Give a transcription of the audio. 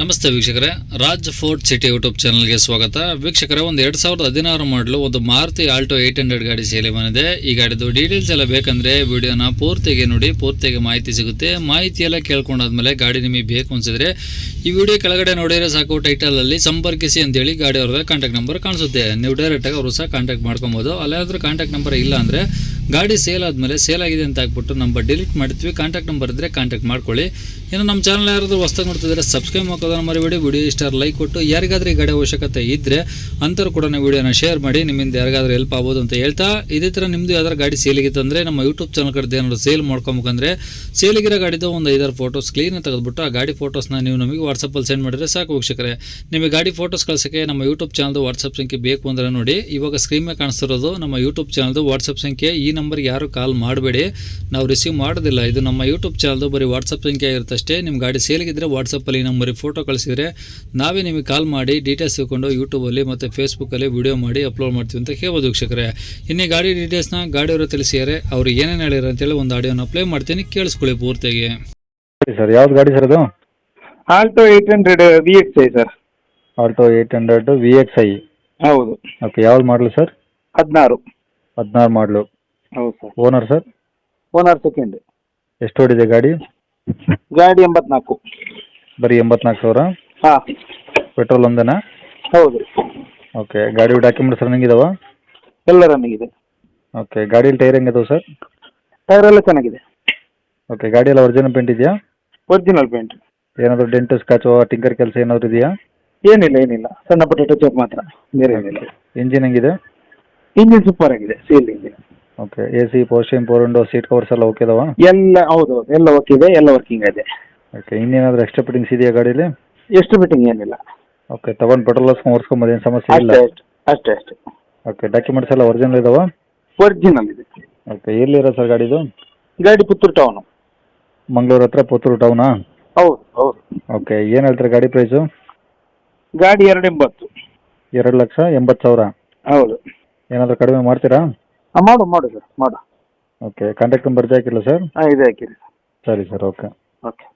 ನಮಸ್ತೆ ವೀಕ್ಷಕರೇ, Raj fort city YouTube ಚಾನಲ್ಗೆ ಸ್ವಾಗತ. ವೀಕ್ಷಕರೇ, ಒಂದು ಎರಡು ಸಾವಿರದ ಹದಿನಾರು ಮಾಡಲು ಒಂದು ಮಾರುತಿ ಆಲ್ಟೋ ಏಯ್ಟ್ ಹಂಡ್ರೆಡ್ ಗಾಡಿ ಸೇಲಿ ಬಂದಿದೆ. ಈ ಗಾಡಿದು ಡೀಟೇಲ್ಸ್ ಎಲ್ಲ ಬೇಕಂದರೆ ವಿಡಿಯೋನ ಪೂರ್ತಿಗೆ ನೋಡಿ, ಪೂರ್ತಿಗೆ ಮಾಹಿತಿ ಸಿಗುತ್ತೆ. ಮಾಹಿತಿ ಎಲ್ಲ ಕೇಳ್ಕೊಂಡಾದ್ಮೇಲೆ ಗಾಡಿ ನಿಮಗೆ ಬೇಕು ಅನ್ಸಿದ್ರೆ ಈ ವಿಡಿಯೋ ಕೆಳಗಡೆ ನೋಡಿದರೆ ಸಾಕು ಟೈಟಲಲ್ಲಿ ಸಂಪರ್ಕಿಸಿ ಅಂತೇಳಿ ಗಾಡಿ ಅವ್ರದ್ದು ಕಾಂಟ್ಯಾಕ್ಟ್ ನಂಬರ್ ಕಾಣಿಸುತ್ತೆ. ನೀವು ಡೈರೆಕ್ಟಾಗಿ ಅವರು ಸಹ ಕಾಂಟ್ಯಾಕ್ಟ್ ಮಾಡ್ಕೊಬೋದು. ಅಲ್ಲಾದ್ರೂ ಕಾಂಟ್ಯಾಕ್ಟ್ ನಂಬರ್ ಇಲ್ಲ ಅಂದರೆ ಗಾಡಿ ಸೇಲ್ ಆದಮೇಲೆ ಸೇಲ್ ಆಗಿದೆ ಅಂತ ಹಾಕ್ಬಿಟ್ಟು ನಂಬರ್ ಡಿಲೀಟ್ ಮಾಡ್ತೀವಿ. ಕಾಂಟ್ಯಾಕ್ಟ್ ನಂಬರ್ ಇದ್ದರೆ ಕಾಂಟ್ಯಾಕ್ಟ್ ಮಾಡ್ಕೊಳ್ಳಿ. ಇನ್ನು ನಮ್ಮ ಚಾನಲ್ ಯಾರಾದರೂ ಹೊಸ್ದಾಗಿ ನೋಡ್ತಿದ್ರೆ ಸಬ್ಸ್ಕ್ರೈಬ್ ಹಾಕೋದನ್ನ ಮರಿಬೇಡಿ. ವಿಡಿಯೋ ಇಷ್ಟ ಲೈಕ್ ಕೊಟ್ಟು. ಯಾರಿಗಾದ್ರೂ ಈ ಗಾಡಿ ಅವಶ್ಯಕತೆ ಇದ್ದರೆ ಅಂಥವ್ರು ಕೂಡ ನೀವು ವಿಡಿಯೋನ ಶೇರ್ ಮಾಡಿ. ನಿಮ್ಮಿಂದ ಯಾರಿಗಾದ್ರೂ ಹೆಲ್ಪ್ ಆಗ್ಬೋದು ಅಂತ ಹೇಳ್ತಾ. ಇದೇ ಥರ ನಿಮ್ಮದು ಯಾವ್ದಾರು ಗಾಡಿ ಸೇಲಿಗಿತ್ತು ಅಂದರೆ ನಮ್ಮ ಯೂಟ್ಯೂಬ್ ಚಾನಲ್ ಕಡೆ ಏನಾದ್ರು ಸೇಲ್ ಮಾಡ್ಕೊಬೇಕಂದ್ರೆ ಸೇಲಿಗಿರೋ ಗಾಡಿದು ಒಂದು ಐದಾರು ಫೋಟೋಸ್ ಕ್ಲೀನ್ ತೆಗೆದುಬಿಟ್ಟು ಆ ಗಾಡಿ ಫೋಟೋಸ್ನ ನೀವು ನಮಗೆ ವಾಟ್ಸಪ್ಪಲ್ಲಿ ಸೆಂಡ್ ಮಾಡಿದ್ರೆ ಸಾಕು ವೀಕ್ಷಕರೇ. ನಿಮಗೆ ಗಾಡಿ ಫೋಟೋಸ್ ಕಳ್ಸೋಕ್ಕೆ ನಮ್ಮ ಯೂಟ್ಯೂಬ್ ಚಾನಲ್ದು ವಾಟ್ಸಪ್ ಸಂಖ್ಯೆ ಬೇಕು ಅಂದರೆ ನೋಡಿ. ಇವಾಗ ಸ್ಕ್ರೀನ್ ಮೇಲೆ ಕಾಣಿಸ್ತಿರೋದು ನಮ್ಮ ಯೂಟ್ಯೂಬ್ ಚಾನಲ್ದು ವಾಟ್ಸಪ್ ಸಂಖ್ಯೆ ಈ ನಂಬರ್ಗೆ ಯಾರು ಕಾಲ್ ಮಾಡಬೇಡಿ. ನಾವು ರಿಸೀವ್ ಮಾಡೋದಿಲ್ಲ. ಇದು ನಮ್ಮ ಯೂಟ್ಯೂಬ್ ಚಾನಲ್ದು ಬರೀ ವಾಟ್ಸಪ್ ಸಂಖ್ಯೆ ಇರುತ್ತೆ ಅಷ್ಟೇ. ನಿಮ್ಮ ಗಾಡಿ ಸೇಲಿಗಿದ್ರೆ ವಾಟ್ಸಪ್ಪಲ್ಲಿ ನಂಬರಿಗೆ ಫೋಟೋ ಕಳಿಸಿದರೆ ನಾವೇ ನಿಮಗೆ ಕಾಲ್ ಮಾಡಿ ಡೀಟೇಲ್ಸ್ ತಿಳ್ಕೊಂಡು ಯೂಟ್ಯೂಬಲ್ಲಿ ಮತ್ತು ಫೇಸ್ಬುಕ್ಕಲ್ಲಿ ವಿಡಿಯೋ ಮಾಡಿ ಅಪ್ಲೋಡ್ ಮಾಡ್ತೀವಿ ಅಂತ ಹೇಳ್ಬೋದು ವೀಕ್ಷಕರೇ. ಇನ್ನು ಗಾಡಿ ಡೀಟೇಲ್ಸ್ನ ಗಾಡಿಯವರು ತಿಳಿಸಿದ್ದಾರೆ. ಅವ್ರು ಏನೇನು ಹೇಳಿರೋ ಅಂತೇಳಿ ಒಂದು ಆಡಿಯೋನ ಪ್ಲೇ ಮಾಡ್ತೀನಿ. ಕೇಳಿಸ್ಕೊಳ್ಳಿ ಪೂರ್ತಿಯಾಗಿ. ಸರಿ ಸರ್ ಯಾವ್ದು ಗಾಡಿ ಸರ್ ಅದು Alto eight hundred V X I sir. Alto eight hundred V X I ಹೌದು. ಓಕೆ ಯಾವ್ದು ಮಾಡಲು ಸರ್? ಹದಿನಾರು. ಹದಿನಾರು ಮಾಡಲು ಹೌದು sir. Owner sir owner second ಎಷ್ಟು ಓಡಿದೆ ಗಾಡಿ? ಗಾಡಿ ಎಂಬತ್ನಾಲ್ಕು. ಬರೀ ಎಂಬತ್ನಾಲ್ಕು ಸಾವಿರ ಹಾಂ. ಪೆಟ್ರೋಲ್ ಒಂದೇನಾ? ಹೌದು. ಓಕೆ ಗಾಡಿ ಡಾಕ್ಯುಮೆಂಟ್ಸ್ ರನ್ನಿಂಗ್ ಇದಾವ? ಎಲ್ಲ ರನ್ನಿಂಗ್ ಇದೆ. ಓಕೆ ಗಾಡಿಯಲ್ಲಿ ಟೈರ್ ಹೆಂಗಿದಾವೆ ಸರ್ ಟೈರ್ ಎಲ್ಲ ಚೆನ್ನಾಗಿದೆ. ಓಕೆ ಗಾಡಿಯಲ್ಲಿ ಒರಿಜಿನಲ್ ಪೇಂಟ್ ಇದೆಯಾ? ಒರಿಜಿನಲ್ ಪೇಂಟ್ ಏನಾದರೂ ಡೆಂಟ್ ಸ್ಕ್ರಾಚು ಟಿಂಕರ್ ಕೆಲಸ ಏನಾದರೂ ಇದೆಯಾ? ಏನಿಲ್ಲ ಏನಿಲ್ಲ. ಸಣ್ಣ ಪುಟ್ಟ ಟಚ್ ಮಾತ್ರ. ಬೇರೆ ಏನಿಲ್ಲ. ಇಂಜಿನ್ ಹೆಂಗಿದೆ? ಇಂಜಿನ್ ಸೂಪರ್ ಆಗಿದೆ seal engine okay A C posting four window seat covers ಎಲ್ಲ ಓಕೆ ಇದಾವ ಎಲ್ಲ ಹೌದು ಹೌದು ಎಲ್ಲ ಓಕೆ ಇದೆ ಎಲ್ಲ ವರ್ಕಿಂಗ್ ಇದೆ. ಓಕೆ ಇನ್ನೇನಾದರೂ ಎಕ್ಸ್ಟ್ರಾ ಫಿಟ್ಟಿಂಗ್ಸ್ ಇದೆಯಾ ಗಾಡೀಲಿ? ಎಷ್ಟು ಬಿಟ್ಟಿಂಗ್ ಏನಿಲ್ಲ. ಓಕೆ ತಗೊಂಡು ಪೆಟ್ರೋಲ್ ಹಾಸ್ಕೊಂಡು ಓಡಿಸ್ಕೊಂಬೋದು ಏನು ಸಮಸ್ಯೆ ಇಲ್ಲ? ಅಷ್ಟೇ ಅಷ್ಟೇ ಅಷ್ಟೇ ಅಷ್ಟೇ. ಓಕೆ ಡಾಕ್ಯುಮೆಂಟ್ಸ್ ಎಲ್ಲ ಒರಿಜಿನಲ್ ಇದಾವ? ಒರಿಜಿನಲ್ ಇದೆ. ಓಕೆ ಎಲ್ಲಿರೋ ಸರ್ ಗಾಡಿದು? ಗಾಡಿ ಪುತ್ತೂರು ಟೌನು ಮಂಗಳೂರು ಹತ್ರ ಪುತ್ತೂರು ಟೌನಾ ಹೌದು ಹೌದು. ಓಕೆ ಏನು ಹೇಳ್ತಾರೆ ಗಾಡಿ ಪ್ರೈಸು ಗಾಡಿ ಎರಡು ಎಂಬತ್ತು. ಎರಡು ಲಕ್ಷ ಎಂಬತ್ತು ಸಾವಿರ? ಹೌದು. ಏನಾದರೂ ಕಡಿಮೆ ಮಾಡ್ತೀರಾ? ಹಾಂ ಮಾಡು ಮಾಡು ಸರ್ ಮಾಡು. ಓಕೆ ಕಾಂಟ್ಯಾಕ್ಟ್ ನಂಬರ್ ಹಾಕಿಲ್ಲ ಸರ್? ಹಾಂ ಇದೆ ಹಾಕಿರಿ ಸರಿ. Sir okay okay